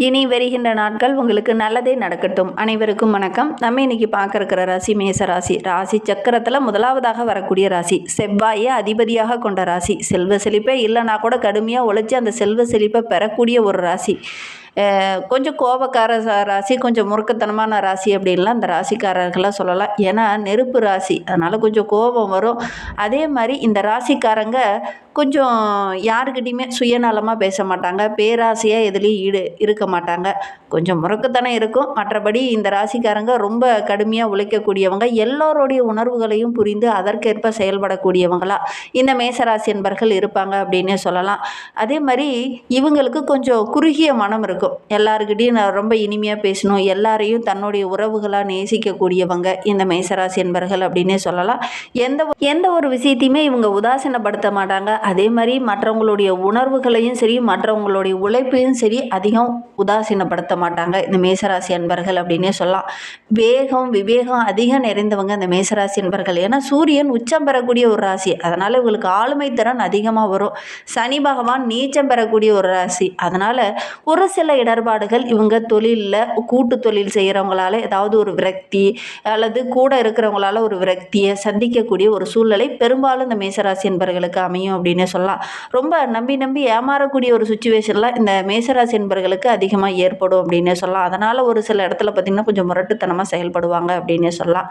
இனி வருகின்ற நாட்கள் உங்களுக்கு நல்லதே நடக்கட்டும். அனைவருக்கும் வணக்கம். நம்ம இன்னைக்கு பார்க்க இருக்கிற ராசி மேச ராசி. ராசி சக்கரத்தில் முதலாவதாக வரக்கூடிய ராசி. செவ்வாயை அதிபதியாக கொண்ட ராசி. செல்வ செழிப்பே இல்லைனா கூட கடுமையாக உழைச்சி அந்த செல்வ செழிப்பை பெறக்கூடிய ஒரு ராசி. கொஞ்சம் கோபக்கார ராசி கொஞ்சம் முறுக்கத்தனமான ராசி அப்படின்லாம் அந்த ராசிக்காரர்களாக சொல்லலாம். ஏன்னா நெருப்பு ராசி. அதனால் கொஞ்சம் கோபம் வரும். அதே மாதிரி இந்த ராசிக்காரங்க கொஞ்சம் யாருக்கிட்டையுமே சுயநலமாக பேச மாட்டாங்க. பேராசையாக எதுலேயும் ஈடு இருக்க மாட்டாங்க. கொஞ்சம் முறக்குத்தனம் இருக்கும். மற்றபடி இந்த ராசிக்காரங்க ரொம்ப கடுமையாக உழைக்கக்கூடியவங்க. எல்லோருடைய உணர்வுகளையும் புரிந்து அதற்கேற்ப செயல்படக்கூடியவங்களா இந்த மேசராசி என்பர்கள் இருப்பாங்க அப்படின்னே சொல்லலாம். அதே மாதிரி இவங்களுக்கு கொஞ்சம் குறுகிய மனம் இருக்கும். எல்லாருக்கிட்டையும் நான் ரொம்ப இனிமையாக பேசணும். எல்லாரையும் தன்னுடைய உறவுகளாக நேசிக்கக்கூடியவங்க இந்த மேசராசி என்பர்கள் அப்படின்னே சொல்லலாம். எந்த ஒரு- எந்த ஒரு விஷயத்தையுமே இவங்க உதாசீனப்படுத்த மாட்டாங்க. அதே மாதிரி மற்றவங்களுடைய உணர்வுகளையும் சரி மற்றவங்களுடைய உழைப்பையும் சரி அதிகம் உதாசீனப்படுத்த மாட்டாங்க. இந்த மேசராசி அன்பர்கள் அப்படின்னே சொல்லலாம். வேகம் விவேகம் அதிகம் நிறைந்தவங்க இந்த மேசராசி அன்பர்கள். ஏன்னா சூரியன் உச்சம் பெறக்கூடிய ஒரு ராசி. அதனால் இவங்களுக்கு ஆளுமை திறன் அதிகமாக வரும். சனி பகவான் நீச்சம் பெறக்கூடிய ஒரு ராசி. அதனால் ஒரு சில இடர்பாடுகள் இவங்க தொழிலில் கூட்டு தொழில் செய்கிறவங்களால ஏதாவது ஒரு விரக்தி அல்லது கூட இருக்கிறவங்களால ஒரு விரக்தியை சந்திக்கக்கூடிய ஒரு சூழ்நிலை பெரும்பாலும் இந்த மேசராசி என்பர்களுக்கு அமையும் அப்படின்னே சொல்லலாம். ரொம்ப நம்பி நம்பி ஏமாறக்கூடிய ஒரு சுச்சுவேஷனில் இந்த மேசராசி என்பர்களுக்கு அதிகமாக ஏற்படும் அப்படின்னே சொல்லலாம். அதனால் ஒரு சில இடத்துல பார்த்திங்கன்னா கொஞ்சம் முரட்டுத்தனமாக செயல்படுவாங்க அப்படின்னே சொல்லலாம்.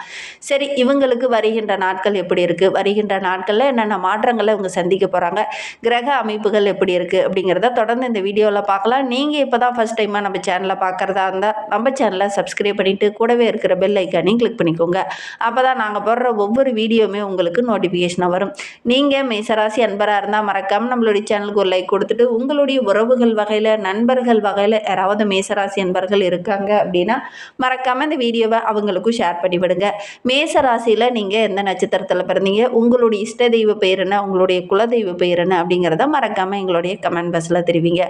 சரி இவங்களுக்கு வருகின்ற நாட்கள் எப்படி இருக்குது வருகின்ற நாட்களில் என்னென்ன மாற்றங்களை இவங்க சந்திக்க போகிறாங்க கிரக அமைப்புகள் எப்படி இருக்குது அப்படிங்கிறத தொடர்ந்து இந்த வீடியோவில் பார்க்கலாம். நீங்கள் இப்போ தான் ஃபஸ்ட் டைமாக நம்ம சேனலை பார்க்குறதா இருந்தால் நம்ம சேனலை சப்ஸ்கிரைப் பண்ணிவிட்டு கூடவே இருக்கிற பெல் ஐக்கானையும் கிளிக் பண்ணிக்கோங்க. அப்போ தான் நாங்கள் போடுற ஒவ்வொரு வீடியோவுமே உங்களுக்கு நோட்டிஃபிகேஷனாக வரும். நீங்கள் மேசராசி அன்பராக இருந்தால் மறக்காமல் நம்மளுடைய சேனலுக்கு ஒரு லைக் கொடுத்துட்டு உங்களுடைய உறவுகள் வகையில் நண்பர்கள் வகையில் யாராவது மேசராசி நண்பர்கள் இருக்காங்க அப்படின்னா மறக்காமல் இந்த வீடியோவை அவங்களுக்கும் ஷேர் பண்ணி விடுங்க மேசராசியில் நீங்கள் எந்த நட்சத்திரத்தில் பிறந்தீங்க உங்களுடைய இஷ்ட தெய்வ பெயர் என்ன உங்களுடைய குலதெய்வ பெயர் என்ன அப்படிங்கிறத மறக்காமல் எங்களுடைய கமெண்ட் பாக்ஸில் தெரிவிங்க.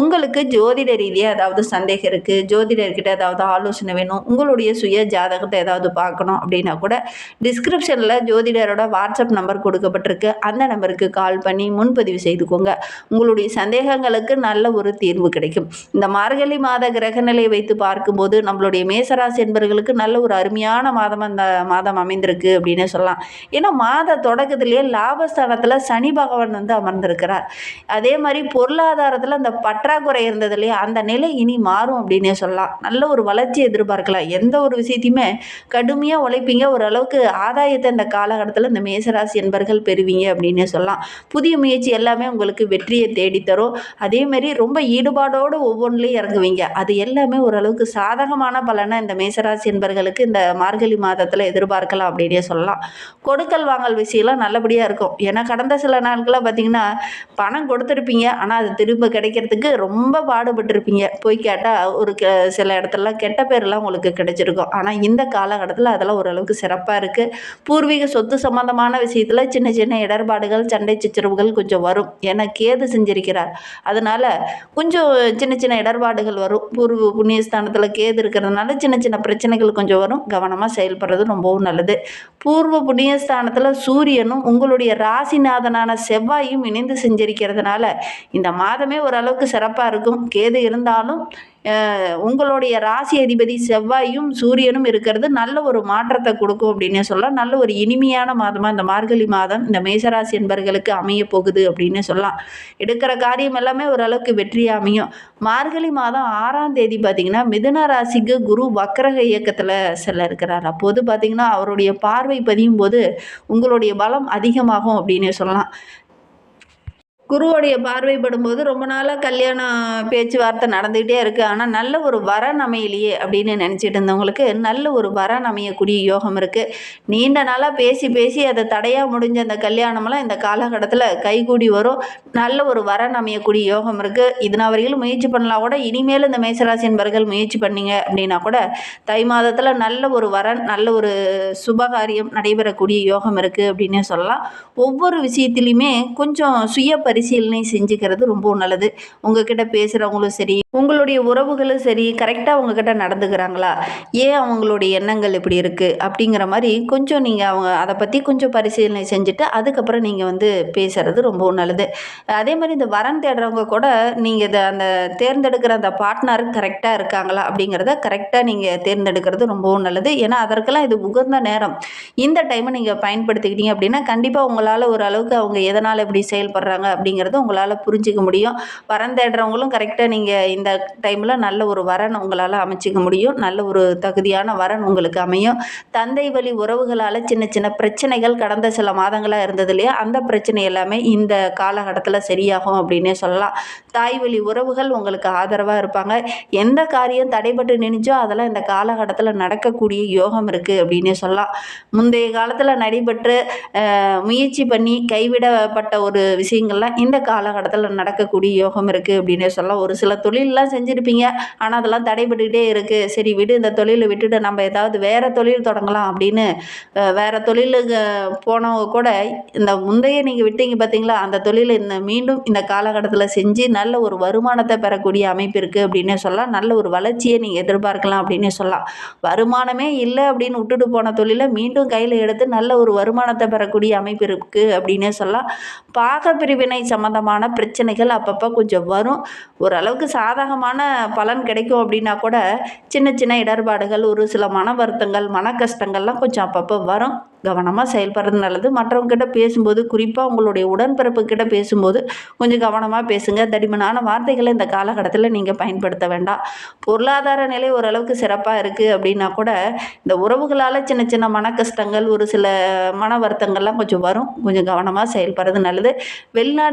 உங்களுக்கு ஜோதிட ரீதியாக ஏதாவது சந்தேகம் இருக்குது ஜோதிடர்கிட்ட ஏதாவது ஆலோசனை வேணும் உங்களுடைய சுய ஜாதகத்தை ஏதாவது பார்க்கணும் அப்படின்னா கூட டிஸ்கிரிப்ஷனில் ஜோதிடரோட வாட்ஸ்அப் நம்பர் கொடுக்கப்பட்டிருக்கு. அந்த நம்பருக்கு கால் பண்ணி முன்பதிவு செய்துக்கோங்க. உங்களுடைய சந்தேகங்களுக்கு நல்ல ஒரு தீர்வு கிடைக்கும். இந்த மார்கழி மாத கிரகநிலை வைத்து பார்க்கும்போது நம்மளுடைய மேசராசி என்பவர்களுக்கு நல்ல ஒரு அருமையான மாதம் அந்த மாதம் அமைந்திருக்கு அப்படின்னு சொல்லலாம். ஏன்னா மாத தொடக்கத்திலேயே லாபஸ்தானத்தில் சனி பகவான் வந்து அமர்ந்திருக்கிறார். அதே மாதிரி பொருளாதாரத்தில் அந்த பற்றாக்குறை இருந்தது இல்லையா அந்த நிலை இனி மாறும் அப்படின்னே சொல்லலாம். நல்ல ஒரு வளர்ச்சி எதிர்பார்க்கலாம். எந்த ஒரு விஷயத்தையுமே கடுமையாக உழைப்பீங்க. ஓரளவுக்கு ஆதாயத்தை இந்த காலகட்டத்தில் இந்த மேசராசி என்பர்கள் பெறுவீங்க அப்படின்னே சொல்லலாம். புதிய முயற்சி எல்லாமே உங்களுக்கு வெற்றியை தேடித்தரும். அதே ரொம்ப ஈடுபாடோடு ஒவ்வொன்றிலையும் இறங்குவீங்க. அது எல்லாமே ஓரளவுக்கு சாதகமான பலனை இந்த மேசராசி என்பர்களுக்கு இந்த மார்கழி மாதத்தில் எதிர்பார்க்கலாம் அப்படின்னே சொல்லலாம். கொடுக்கல் வாங்கல் விஷயம்லாம் நல்லபடியாக இருக்கும். ஏன்னா கடந்த சில நாட்களாக பார்த்தீங்கன்னா பணம் கொடுத்துருப்பீங்க. ஆனால் அது திரும்ப கிடைக்கிறதுக்கு ரொம்ப பாடுபட்டிருப்பீங்க. போய் கேட்டால் ஒரு கெ சில இடத்துலலாம் கெட்ட பேர்லாம் உங்களுக்கு கிடைச்சிருக்கும். ஆனால் இந்த காலகட்டத்தில் அதெல்லாம் ஓரளவுக்கு சிறப்பாக இருக்குது பூர்வீக சொத்து சம்பந்தமான விஷயத்தில் சின்ன சின்ன இடர்பாடுகள் சண்டை சச்சரவுகள் கொஞ்சம் வரும். ஏன்னா கேது செஞ்சிருக்கிறார். அதனால் கொஞ்சம் சின்ன சின்ன இடர்பாடுகள் வரும். பூர்வ புண்ணியஸ்தானத்தில் கேது இருக்கிறதுனால சின்ன சின்ன பிரச்சனைகள் கொஞ்சம் வரும். கவனமாக செயல்படுறது ரொம்பவும் நல்லது. பூர்வ புண்ணியஸ்தானத்தில் சூரியனும் உங்களுடைய ராசிநாதனான செவ்வாயும் இணைந்து செஞ்சிருக்கிறதுனால இந்த மாதமே ஓரளவுக்கு சிறப்பாக இருக்கும். கேது இருந்தாலும் உங்களுடைய ராசி அதிபதி செவ்வாயும் சூரியனும் இருக்கிறது. நல்ல ஒரு மாற்றத்தை கொடுக்கும் அப்படின்னே சொல்லலாம். நல்ல ஒரு இனிமையான மாதமாக இந்த மார்கழி மாதம் இந்த மேசராசி என்பர்களுக்கு அமைய போகுது அப்படின்னு சொல்லலாம். எடுக்கிற காரியம் எல்லாமே ஓரளவுக்கு வெற்றியாக அமையும். மார்கழி மாதம் ஆறாம் தேதி பார்த்தீங்கன்னா மிதுன ராசிக்கு குரு வக்கரக இயக்கத்தில் செல்ல இருக்கிறார். அப்போது பார்த்தீங்கன்னா அவருடைய பார்வை பதியும் போது உங்களுடைய பலம் அதிகமாகும் அப்படின்னே சொல்லலாம். குருவோடைய பார்வைப்படும்போது ரொம்ப நாளாக கல்யாணம் பேச்சுவார்த்தை நடந்துக்கிட்டே இருக்குது ஆனால் நல்ல ஒரு வரன் அமையலையே அப்படின்னு நினச்சிட்டு இருந்தவங்களுக்கு நல்ல ஒரு வரன் அமையக்கூடிய யோகம் இருக்குது நீண்ட நாளாக பேசி பேசி அதை தடையாக முடிஞ்ச அந்த கல்யாணமெல்லாம் இந்த காலகட்டத்தில் கைகூடி வரும். நல்ல ஒரு வரன் அமையக்கூடிய யோகம் இருக்குது இதனால் வரையிலும் முயற்சி பண்ணலாம். கூட இனிமேல் இந்த மேசராசி என்பர்கள் முயற்சி பண்ணீங்க அப்படின்னா கூட தை மாதத்தில் நல்ல ஒரு வரன் நல்ல ஒரு சுபகாரியம் நடைபெறக்கூடிய யோகம் இருக்குது அப்படின்னே சொல்லலாம். ஒவ்வொரு விஷயத்துலையுமே கொஞ்சம் சுய பரிசீலனை செஞ்சுக்கிறது ரொம்ப நல்லது. உங்ககிட்ட பேசுகிறவங்களும் சரி உங்களுடைய உறவுகளும் சரி கரெக்டாக உங்ககிட்ட நடந்துக்கிறாங்களா? ஏன் அவங்களுடைய எண்ணங்கள் இப்படி இருக்குது அப்படிங்கிற மாதிரி கொஞ்சம் நீங்கள் அவங்க அதை பற்றி கொஞ்சம் பரிசீலனை செஞ்சுட்டு அதுக்கப்புறம் நீங்கள் வந்து பேசுகிறது ரொம்ப நல்லது. அதே மாதிரி இந்த வரன் தேடுறவங்க கூட நீங்கள் இதை அந்த தேர்ந்தெடுக்கிற அந்த பார்ட்னர் கரெக்டாக இருக்காங்களா? அப்படிங்கிறத கரெக்டாக நீங்கள் தேர்ந்தெடுக்கிறது ரொம்பவும் நல்லது. ஏன்னா அதற்கெல்லாம் இது உகந்த நேரம். இந்த டைமை நீங்கள் பயன்படுத்திக்கிட்டீங்க அப்படின்னா கண்டிப்பாக உங்களால் ஓரளவுக்கு அவங்க எதனால் இப்படி செயல்படுறாங்க அப்படிங்கிறத உங்களால் புரிஞ்சிக்க முடியும். வரம் தேடுறவங்களும் கரெக்டாக நீங்கள் இந்த டைமில் நல்ல ஒரு வரன் உங்களால் அமைச்சிக்க முடியும். நல்ல ஒரு தகுதியான வரன் உங்களுக்கு அமையும். தந்தை வழி உறவுகளால் சின்ன சின்ன பிரச்சனைகள் கடந்த சில மாதங்களாக இருந்தது இல்லையா? அந்த பிரச்சனை எல்லாமே இந்த காலகட்டத்தில் சரியாகும் அப்படின்னே சொல்லலாம். தாய் வழி உறவுகள் உங்களுக்கு ஆதரவாக இருப்பாங்க. எந்த காரியம் தடைபட்டு நினைச்சோ அதெல்லாம் இந்த காலகட்டத்தில் நடக்கக்கூடிய யோகம் இருக்குது அப்படின்னே சொல்லலாம். முந்தைய காலத்தில் நடைபெற்று முயற்சி பண்ணி கைவிடப்பட்ட ஒரு விஷயங்கள்லாம் இந்த காலகட்டத்தில் நடக்கக்கூடிய யோகம் இருக்குது அப்படின்னே சொல்லலாம். ஒரு சில தொழிலெலாம் செஞ்சுருப்பீங்க. ஆனால் அதெல்லாம் தடைபட்டுக்கிட்டே இருக்குது சரி விடு இந்த தொழிலை விட்டுட்டு நம்ம ஏதாவது வேறு தொழில் தொடங்கலாம் அப்படின்னு வேறு தொழிலுக்கு போனவங்க கூட இந்த முந்தைய நீங்கள் விட்டீங்க பார்த்தீங்களா அந்த தொழிலை இந்த மீண்டும் இந்த காலகட்டத்தில் செஞ்சு நல்ல ஒரு வருமானத்தை பெறக்கூடிய அமைப்பு இருக்குது அப்படின்னே சொல்லலாம். நல்ல ஒரு வளர்ச்சியை நீங்கள் எதிர்பார்க்கலாம் அப்படின்னே சொல்லலாம். வருமானமே இல்லை அப்படின்னு விட்டுட்டு போன தொழிலை மீண்டும் கையில் எடுத்து நல்ல ஒரு வருமானத்தை பெறக்கூடிய அமைப்பு இருக்குது அப்படின்னே சொல்லலாம். பாக பிரிவினை சம்மந்தமான பிரச்சனைகள் அப்பப்போ கொஞ்சம் வரும். ஓரளவுக்கு சாதகமான பலன் கிடைக்கும் அப்படின்னா கூட சின்ன சின்ன இடர்பாடுகள் ஒரு சில மன வருத்தங்கள் மன கஷ்டங்கள்லாம் கொஞ்சம் அப்பப்போ வரும். கவனமாக செயல்படுறது நல்லது. மற்றவங்ககிட்ட பேசும்போது குறிப்பாக உங்களுடைய உடன்பிறப்புக்கிட்ட பேசும்போது கொஞ்சம் கவனமாக பேசுங்க. தடிமனான வார்த்தைகளை இந்த காலகட்டத்தில் நீங்கள் பயன்படுத்த வேண்டாம். பொருளாதார நிலை ஓரளவுக்கு சிறப்பாக இருக்குது அப்படின்னா கூட இந்த உறவுகளால் சின்ன சின்ன மன கஷ்டங்கள் ஒரு சில மன வருத்தங்கள்லாம் கொஞ்சம் வரும். கொஞ்சம் கவனமாக செயல்படுறது நல்லது.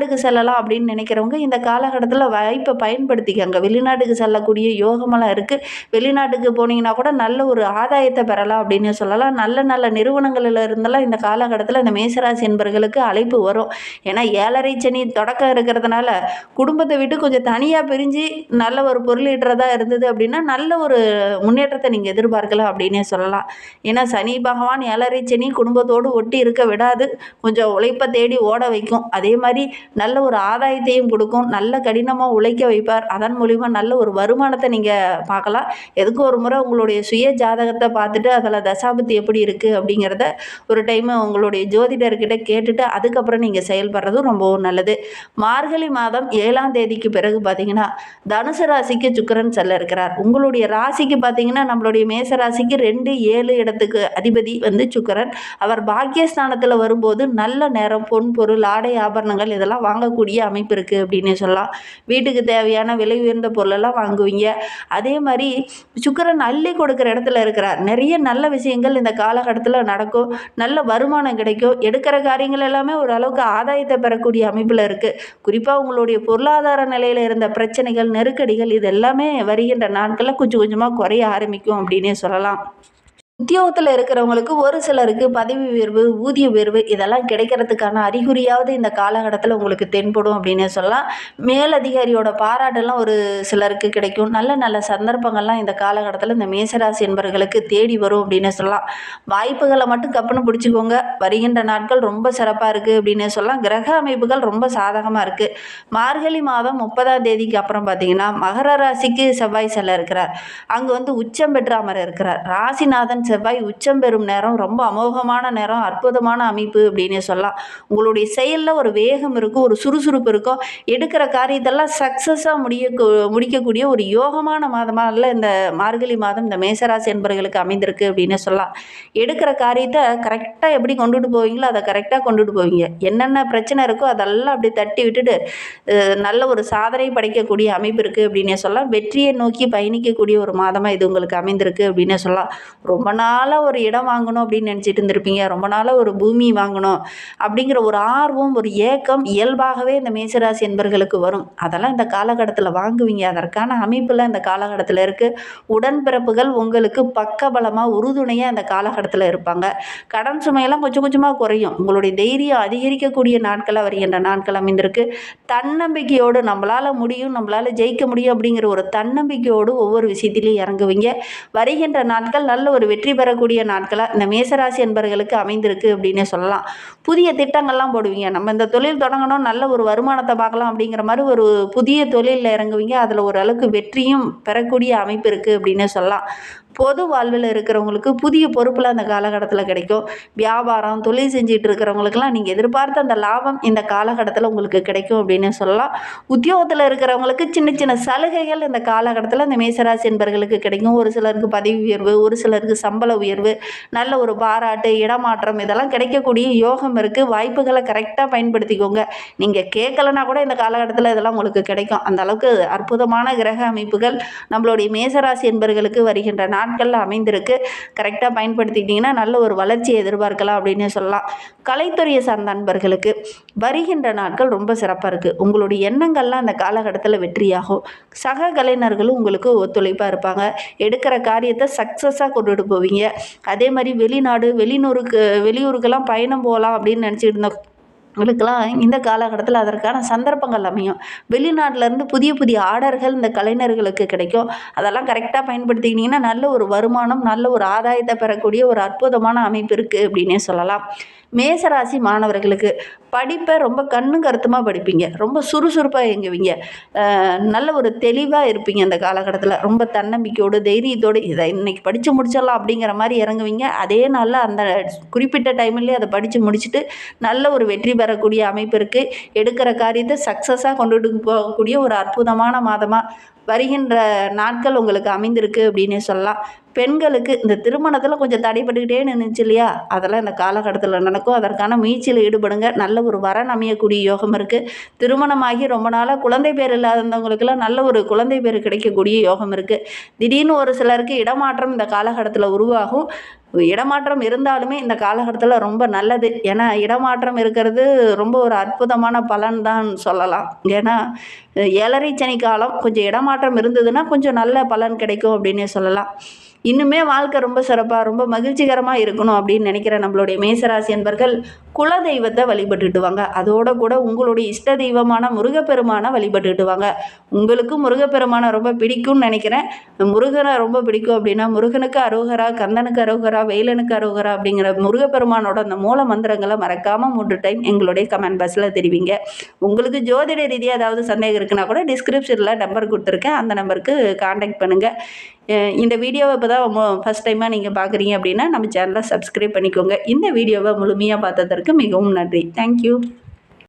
வெளிநாடுக்கு செல்லலாம் அப்படின்னு நினைக்கிறவங்க இந்த காலகட்டத்தில் வாய்ப்பை பயன்படுத்திக்கங்க வெளிநாட்டுக்கு செல்லக்கூடிய யோகமெல்லாம் இருக்குது வெளிநாட்டுக்கு போனீங்கன்னா கூட நல்ல ஒரு ஆதாயத்தை பெறலாம் அப்படின்னு சொல்லலாம். நல்ல நல்ல நிறுவனங்களில் இருந்தெல்லாம் இந்த காலகட்டத்தில் இந்த மேசராசி என்பர்களுக்கு அழைப்பு வரும். ஏன்னா ஏழரை சனி தொடக்கம் இருக்கிறதுனால குடும்பத்தை விட்டு கொஞ்சம் தனியாக பிரிஞ்சு நல்ல ஒரு பொருளீட்டுறதாக இருந்தது அப்படின்னா நல்ல ஒரு முன்னேற்றத்தை நீங்கள் எதிர்பார்க்கலாம் அப்படின்னே சொல்லலாம். ஏன்னா சனி பகவான் ஏழரை சனி குடும்பத்தோடு ஒட்டி இருக்க விடாது. கொஞ்சம் உழைப்பை தேடி ஓட வைக்கும். அதே மாதிரி நல்ல ஒரு ஆதாயத்தையும் கொடுக்கும் நல்ல கடினமாக உழைக்க வைப்பார். அதன் மூலிமா நல்ல ஒரு வருமானத்தை நீங்கள் பார்க்கலாம். எதுக்கும் ஒரு முறை உங்களுடைய சுய ஜாதகத்தை பார்த்துட்டு அதில் தசாபத்து எப்படி இருக்குது அப்படிங்கிறத ஒரு டைமு உங்களுடைய ஜோதிடர்கிட்ட கேட்டுட்டு அதுக்கப்புறம் நீங்கள் செயல்படுறதும் ரொம்பவும் நல்லது. மார்கழி மாதம் ஏழாம் தேதிக்கு பிறகு பார்த்தீங்கன்னா தனுசு ராசிக்கு சுக்கரன் செல்ல இருக்கிறார். உங்களுடைய ராசிக்கு பார்த்தீங்கன்னா நம்மளுடைய மேச ராசிக்கு ரெண்டு ஏழு இடத்துக்கு அதிபதி வந்து சுக்கரன். அவர் பாக்கியஸ்தானத்தில் வரும்போது நல்ல நேரம் பொன் பொருள் ஆடை ஆபரணங்கள் இதெல்லாம் வாங்கக்கூடிய அமைப்பு இருக்குது அப்படின்னு சொல்லலாம். வீட்டுக்கு தேவையான விலை உயர்ந்த பொருளெல்லாம் வாங்குவீங்க. அதே மாதிரி சுக்கரன் அள்ளி கொடுக்குற இடத்துல இருக்கிறார். நிறைய நல்ல விஷயங்கள் இந்த காலகட்டத்தில் நடக்கும். நல்ல வருமானம் கிடைக்கும். எடுக்கிற காரியங்கள் எல்லாமே ஓரளவுக்கு ஆதாயத்தை பெறக்கூடிய அமைப்பில் இருக்குது குறிப்பாக உங்களுடைய பொருளாதார நிலையில் இருந்த பிரச்சனைகள் நெருக்கடிகள் இது எல்லாமே வருகின்ற நாட்களில் கொஞ்சம் கொஞ்சமாக குறைய ஆரம்பிக்கும் அப்படின்னே சொல்லலாம். உத்தியோகத்தில் இருக்கிறவங்களுக்கு ஒரு சிலருக்கு பதவி உயர்வு ஊதிய உயர்வு இதெல்லாம் கிடைக்கிறதுக்கான அறிகுறியாவது இந்த காலகட்டத்தில் உங்களுக்கு தென்படும் அப்படின்னு சொல்லலாம். மேலதிகாரியோட பாராட்டெல்லாம் ஒரு சிலருக்கு கிடைக்கும். நல்ல நல்ல சந்தர்ப்பங்கள்லாம் இந்த காலகட்டத்தில் இந்த மேசராசி என்பவர்களுக்கு தேடி வரும் அப்படின்னு சொல்லலாம். வாய்ப்புகளை மட்டும் கப்புன்னு பிடிச்சிக்கோங்க. வருகின்ற நாட்கள் ரொம்ப சிறப்பாக இருக்குது அப்படின்னு சொல்லலாம். கிரக அமைப்புகள் ரொம்ப சாதகமாக இருக்குது மார்கழி மாதம் முப்பதாம் தேதிக்கு அப்புறம் பார்த்தீங்கன்னா மகர ராசிக்கு செவ்வாய் செல்ல இருக்கிறார். அங்கே வந்து உச்சம் பெற்று அமர இருக்கிறார். ராசிநாதன் செவ்வாய் உச்சம் பெறும் நேரம் ரொம்ப அமோகமான நேரம் அற்புதமான அமைப்பு அப்படின்னு சொல்லலாம். உங்களுடைய செயலில் ஒரு வேகம் இருக்கும் ஒரு சுறுசுறுப்பு இருக்கும் எடுக்கிற காரியத்தெல்லாம் சக்ஸஸாக முடிய முடிக்கக்கூடிய ஒரு யோகமான மாதமாக இந்த மார்கழி மாதம் இந்த மேசராசி என்பவர்களுக்கு அமைந்திருக்கு அப்படின்னு சொல்லலாம். எடுக்கிற காரியத்தை கரெக்டாக எப்படி கொண்டுட்டு போவீங்களோ அதை கரெக்டாக கொண்டுட்டு போவீங்க. என்னென்ன பிரச்சனை இருக்கோ அதெல்லாம் அப்படி தட்டி விட்டுட்டு நல்ல ஒரு சாதனை படைக்கக்கூடிய அமைப்பு இருக்குது அப்படின்னே சொல்லலாம். வெற்றியை நோக்கி பயணிக்கக்கூடிய ஒரு மாதமாக இது உங்களுக்கு அமைந்திருக்கு அப்படின்னே சொல்லலாம். ரொம்ப நாளாக ஒரு இடம் வாங்கணும் அப்படின்னு நினச்சிட்டு இருந்திருப்பீங்க. ரொம்ப நாளாக ஒரு பூமி வாங்கணும் அப்படிங்கிற ஒரு ஆர்வம் ஒரு ஏக்கம் இயல்பாகவே இந்த மேசராசி என்பர்களுக்கு வரும். அதெல்லாம் இந்த காலகட்டத்தில் வாங்குவீங்க. அதற்கான அமைப்பில் இந்த காலகட்டத்தில் இருக்குது உடன்பிறப்புகள் உங்களுக்கு பக்கபலமாக உறுதுணையாக இந்த காலகட்டத்தில் இருப்பாங்க. கடன் சுமையெல்லாம் கொஞ்சம் கொஞ்சமாக குறையும். உங்களுடைய தைரியம் அதிகரிக்கக்கூடிய நாட்களாக வருகின்ற நாட்கள் அமைந்திருக்கு. தன்னம்பிக்கையோடு நம்மளால் முடியும் நம்மளால் ஜெயிக்க முடியும் அப்படிங்கிற ஒரு தன்னம்பிக்கையோடு ஒவ்வொரு விஷயத்திலையும் இறங்குவீங்க. வருகின்ற நாட்கள் நல்ல ஒரு வெற்றி வெற்றி பெறக்கூடிய நாட்களாக இந்த மேசராசி என்பர்களுக்கு அமைந்திருக்கு அப்படின்னு சொல்லலாம். புதிய திட்டங்கள்லாம் போடுவீங்க. நம்ம இந்த தொழில் தொடங்கணும் நல்ல ஒரு வருமானத்தை பார்க்கலாம் அப்படிங்கிற மாதிரி ஒரு புதிய தொழிலில் இறங்குவீங்க. அதில் ஓரளவுக்கு வெற்றியும் பெறக்கூடிய அமைப்பு இருக்குது அப்படின்னு சொல்லலாம். பொது வாழ்வில் இருக்கிறவங்களுக்கு புதிய பொறுப்பில் அந்த காலகட்டத்தில் கிடைக்கும். வியாபாரம் தொழில் செஞ்சுட்டு இருக்கிறவங்களுக்குலாம் நீங்கள் எதிர்பார்த்த அந்த லாபம் இந்த காலகட்டத்தில் உங்களுக்கு கிடைக்கும் அப்படின்னு சொல்லலாம். உத்தியோகத்தில் இருக்கிறவங்களுக்கு சின்ன சின்ன சலுகைகள் இந்த காலகட்டத்தில் இந்த மேசராசி என்பர்களுக்கு கிடைக்கும். ஒரு சிலருக்கு பதவி உயர்வு ஒரு சிலருக்கு சம்பள உயர்வு நல்ல ஒரு பாராட்டு இடமாற்றம் இதெல்லாம் கிடைக்கக்கூடிய யோகம் இருக்குது வாய்ப்புகளை கரெக்டாக பயன்படுத்திக்கோங்க. நீங்கள் கேட்கலனா கூட இந்த காலகட்டத்தில் இதெல்லாம் உங்களுக்கு கிடைக்கும். அந்த அளவுக்கு அற்புதமான கிரக அமைப்புகள் நம்மளுடைய மேசராசி என்பர்களுக்கு வருகின்ற நாட்களில் அமைந்திருக்கு. கரெக்டாக பயன்படுத்திக்கிட்டிங்கன்னா நல்ல ஒரு வளர்ச்சியை எதிர்பார்க்கலாம் அப்படின்னு சொல்லலாம். கலைத்துறையை சார்ந்த நண்பர்களுக்கு வருகின்ற நாட்கள் ரொம்ப சிறப்பாக இருக்குது உங்களுடைய எண்ணங்கள்லாம் அந்த காலகட்டத்தில் வெற்றியாகும். சக கலைஞர்களும் உங்களுக்கு ஒத்துழைப்பாக இருப்பாங்க. எடுக்கிற காரியத்தை சக்ஸஸாக கொண்டுட்டு போவீங்க. அதே மாதிரி வெளிநாடு வெளிநூருக்கு வெளியூருக்கெல்லாம் பயணம் போகலாம் அப்படின்னு நினச்சிட்டு இருந்த உங்களுக்கெல்லாம் இந்த காலகட்டத்தில் அதற்கான சந்தர்ப்பங்கள் அமையும். வெளிநாட்டிலேருந்து புதிய புதிய ஆர்டர்கள் இந்த கலைஞர்களுக்கு கிடைக்கும். அதெல்லாம் கரெக்டாக பயன்படுத்திக்கிட்டிங்கன்னா நல்ல ஒரு வருமானம் நல்ல ஒரு ஆதாயத்தை பெறக்கூடிய ஒரு அற்புதமான அமைப்பு இருக்குது அப்படின்னே சொல்லலாம். மேசராசி மாணவர்களுக்கு படிப்பை ரொம்ப கண்ணு கருத்துமாக படிப்பீங்க. ரொம்ப சுறுசுறுப்பாக இயங்குவீங்க. நல்ல ஒரு தெளிவாக இருப்பீங்க அந்த காலகட்டத்தில். ரொம்ப தன்னம்பிக்கையோடு தைரியத்தோடு இதை இன்றைக்கி படித்து முடிச்சிடலாம் அப்படிங்கிற மாதிரி இறங்குவீங்க. அதே நாளில் அந்த குறிப்பிட்ட டைம்லேயே அதை படித்து முடிச்சுட்டு நல்ல ஒரு வெற்றி பெறக்கூடிய அமைப்பு இருக்குது எடுக்கிற காரியத்தை சக்ஸஸாக கொண்டுட்டு போகக்கூடிய ஒரு அற்புதமான மாதமாக வருகின்ற நாட்கள் உங்களுக்கு அமைந்திருக்கு அப்படின்னே சொல்லலாம். பெண்களுக்கு இந்த திருமணத்தில் கொஞ்சம் தடைப்பட்டுக்கிட்டே நின்றுச்சு இல்லையா? அதெல்லாம் இந்த காலகட்டத்தில் நடக்கும். அதற்கான முயற்சியில் ஈடுபடுங்க. நல்ல ஒரு வரன் அமையக்கூடிய யோகம் இருக்குது திருமணமாகி ரொம்ப நாளாக குழந்தை பேர் இல்லாதவங்களுக்கெல்லாம் நல்ல ஒரு குழந்தை பேர் கிடைக்கக்கூடிய யோகம் இருக்குது திடீர்னு ஒரு சிலருக்கு இடமாற்றம் இந்த காலகட்டத்தில் உருவாகும். இடமாற்றம் இருந்தாலுமே இந்த காலகட்டத்தில் ரொம்ப நல்லது. ஏன்னா இடமாற்றம் இருக்கிறது ரொம்ப ஒரு அற்புதமான பலன் தான் சொல்லலாம். ஏன்னா ஏழரை சனி காலம் கொஞ்சம் இடமாற்றம் இருந்ததுன்னா கொஞ்சம் நல்ல பலன் கிடைக்கும் அப்படின்னே சொல்லலாம். இன்னுமே வாழ்க்கை ரொம்ப சிறப்பாக ரொம்ப மகிழ்ச்சிகரமாக இருக்கணும் அப்படின்னு நினைக்கிற நம்மளுடைய மேசராசி என்பர்கள் குல தெய்வத்தை வழிபட்டுட்டுவாங்க. அதோட கூட உங்களுடைய இஷ்ட தெய்வமான முருகப்பெருமானை வழிபட்டுட்டுவாங்க. உங்களுக்கும் முருகப்பெருமானை ரொம்ப பிடிக்கும்னு நினைக்கிறேன். முருகனை ரொம்ப பிடிக்கும் அப்படின்னா முருகனுக்கு அரோகரா கந்தனுக்கு அரோகரா வெயிலனுக்கு அரோகரா அப்படிங்கிற முருகப்பெருமானோட அந்த மூல மந்திரங்களை மறக்காமல் மூன்று டைம் எங்களுடைய கமெண்ட் பாக்ஸில் தெரிவிங்க. உங்களுக்கு ஜோதிட ரீதியாக ஏதாவது சந்தேகம் இருக்குன்னா கூட டிஸ்கிரிப்ஷனில் நம்பர் கொடுத்துருக்கேன். அந்த நம்பருக்கு காண்டாக்ட் பண்ணுங்கள் இந்த வீடியோவை இப்போ தான் ஃபஸ்ட் டைமாக நீங்கள் பார்க்குறீங்க அப்படின்னா நம்ம சேனலை சப்ஸ்கிரைப் பண்ணிக்கோங்க. இந்த வீடியோவை முழுமையாக பார்த்ததற்கு மிகவும் நன்றி. தேங்க்யூ